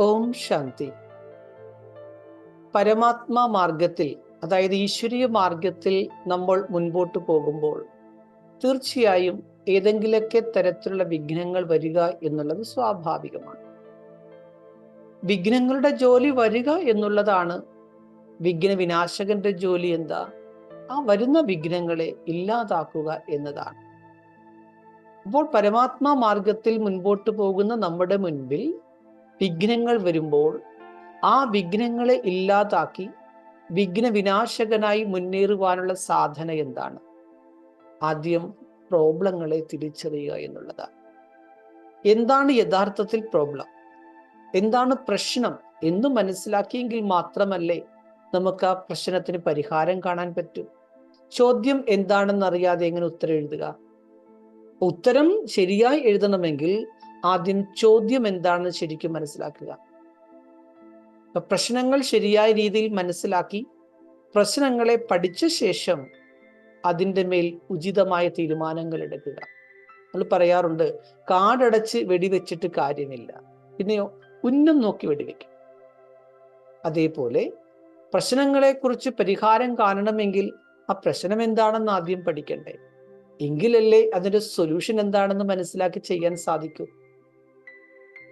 ഓം ശാന്തി. പരമാത്മാ മാർഗത്തിൽ അതായത് ഈശ്വരീയ മാർഗത്തിൽ നമ്മൾ മുൻപോട്ട് പോകുമ്പോൾ തീർച്ചയായും ഏതെങ്കിലൊക്കെ തരത്തിലുള്ള വിഘ്നങ്ങൾ വരിക എന്നുള്ളത് സ്വാഭാവികമാണ്. വിഘ്നങ്ങളുടെ ജോലി വരിക എന്നുള്ളതാണ്. വിഘ്ന വിനാശകന്റെ ജോലി എന്താ? ആ വരുന്ന വിഘ്നങ്ങളെ ഇല്ലാതാക്കുക എന്നതാണ്. അപ്പോൾ പരമാത്മാ മാർഗത്തിൽ മുൻപോട്ട് പോകുന്ന നമ്മുടെ മുൻപിൽ വിഘ്നങ്ങൾ വരുമ്പോൾ ആ വിഘ്നങ്ങളെ ഇല്ലാതാക്കി വിഘ്ന വിനാശകനായി മുന്നേറുവാനുള്ള സാധന എന്താണ്? ആദ്യം പ്രോബ്ലങ്ങളെ തിരിച്ചറിയുക എന്നുള്ളതാണ്. എന്താണ് യഥാർത്ഥത്തിൽ പ്രോബ്ലം? എന്താണ് പ്രശ്നം എന്ന് മനസ്സിലാക്കിയെങ്കിൽ മാത്രമല്ലേ നമുക്ക് ആ പ്രശ്നത്തിന് പരിഹാരം കാണാൻ പറ്റും. ചോദ്യം എന്താണെന്ന് അറിയാതെ എങ്ങനെ ഉത്തരം എഴുതുക? ഉത്തരം ശരിയായി എഴുതണമെങ്കിൽ ആദ്യം ചോദ്യം എന്താണെന്ന് ശരിക്കും മനസ്സിലാക്കുക. ഇപ്പൊ പ്രശ്നങ്ങൾ ശരിയായ രീതിയിൽ മനസ്സിലാക്കി പ്രശ്നങ്ങളെ പഠിച്ച ശേഷം അതിന്റെ മേൽ ഉചിതമായ തീരുമാനങ്ങൾ എടുക്കുക. നമ്മൾ പറയാറുണ്ട് കാടടച്ച് വെടിവെച്ചിട്ട് കാര്യമില്ല. പിന്നെയോ ഉന്നം നോക്കി വെടിവെക്കും. അതേപോലെ പ്രശ്നങ്ങളെക്കുറിച്ച് പരിഹാരം കാണണമെങ്കിൽ ആ പ്രശ്നം എന്താണെന്ന് ആദ്യം പഠിക്കണ്ടേ. എങ്കിലല്ലേ അതിന്റെ സൊല്യൂഷൻ എന്താണെന്ന് മനസ്സിലാക്കി ചെയ്യാൻ സാധിക്കൂ.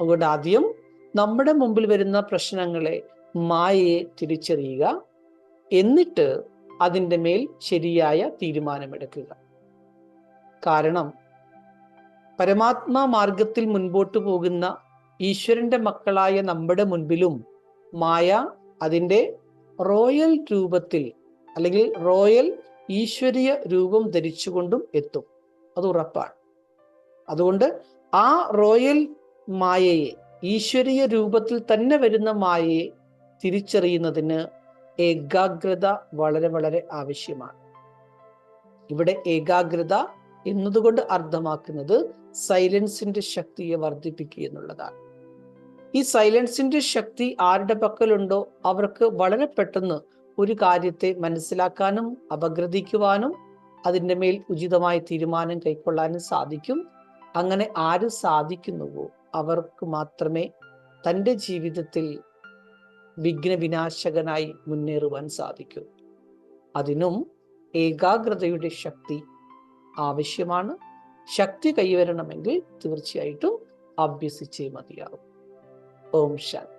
അതുകൊണ്ട് ആദ്യം നമ്മുടെ മുമ്പിൽ വരുന്ന പ്രശ്നങ്ങളെ മായയെ തിരിച്ചറിയുക. എന്നിട്ട് അതിന്റെ മേൽ ശരിയായ തീരുമാനമെടുക്കുക. കാരണം പരമാത്മാ മാർഗത്തിൽ മുൻപോട്ട് പോകുന്ന ഈശ്വരന്റെ മക്കളായ നമ്മുടെ മുൻപിലും മായ അതിന്റെ റോയൽ രൂപത്തിൽ അല്ലെങ്കിൽ റോയൽ ഈശ്വരീയ രൂപം ധരിച്ചുകൊണ്ടും എത്തും. അത് ഉറപ്പാണ്. അതുകൊണ്ട് ആ റോയൽ മായയെ ഈശ്വരീയ രൂപത്തിൽ തന്നെ വരുന്ന മായയെ തിരിച്ചറിയുന്നതിന് ഏകാഗ്രത വളരെ വളരെ ആവശ്യമാണ്. ഇവിടെ ഏകാഗ്രത എന്നതുകൊണ്ട് അർത്ഥമാക്കുന്നത് സൈലൻസിന്റെ ശക്തിയെ വർദ്ധിപ്പിക്കുക എന്നുള്ളതാണ്. ഈ സൈലൻസിന്റെ ശക്തി ആരുടെ പക്കലുണ്ടോ അവർക്ക് വളരെ പെട്ടെന്ന് ഒരു കാര്യത്തെ മനസ്സിലാക്കാനും അപഗ്രഥിക്കുവാനും അതിന്റെ മേൽ ഉചിതമായ തീരുമാനം കൈക്കൊള്ളാനും സാധിക്കും. അങ്ങനെ ആര് സാധിക്കുന്നുവോ അവർക്ക് മാത്രമേ തന്റെ ജീവിതത്തിൽ വിഘ്നവിനാശകനായി മുന്നേറുവാൻ സാധിക്കൂ. അതിനും ഏകാഗ്രതയുടെ ശക്തി ആവശ്യമാണ്. ശക്തി കൈവരണമെങ്കിൽ തീർച്ചയായിട്ടും അഭ്യസിച്ചേ മതിയാവും. ഓം ശാന്തി.